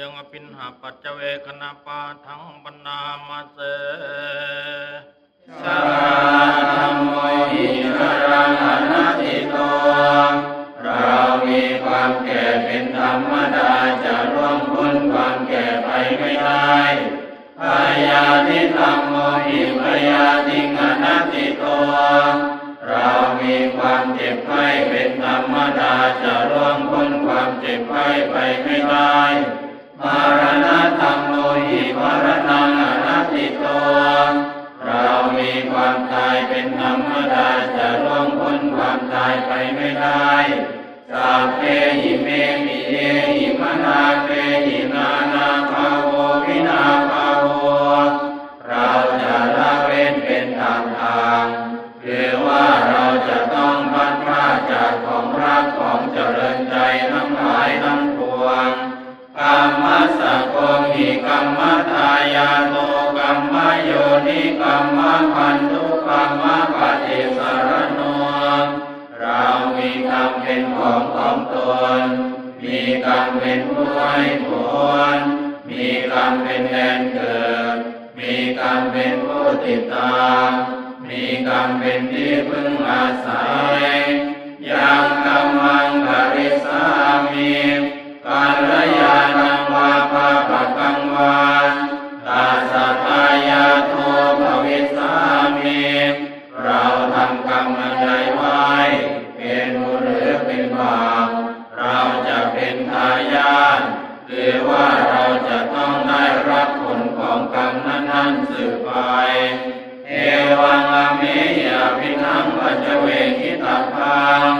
ยังปัจเจเวคณปาทังปนามาเสสาธัมโมหินรังอนัตติโตเรามีความแก่เป็นธรรมดาจะร่วงพ้นความแก่ไปไม่ได้พยาธิธรรมโมหิพยา เป็นธรรมดาจะล่วงพ้นความตายไปไม่ได้สัพเพหิเมหิเยหิมนาเปหินานาภาโววินาภาโวเราจะละเว้นเป็นทางทางคือว่าเราจะต้องพัดพาจากของรักของเจริญใจทั้งหลายทั้งปวงกรรมสะโกมิกรรมทายาโต นิกรรมพันธุกรรมปฏิสารโนเรามีกรรมเป็นของของตน มีกรรมเป็นผู้ให้ผลมีกรรมเป็นแดนเกิด มีกรรมเป็นผู้ติดตาม มีกรรมเป็นที่พึ่งอาศัยำกรรมใดไว้ เป็นบุญหรือเป็นบาปเราจะเป็นทายาทหรือว่าเราจะต้องได้รับผลของกรรมนั้นๆสืบไปเอวังอเมยาพินังปัจเจเวกิตาพัง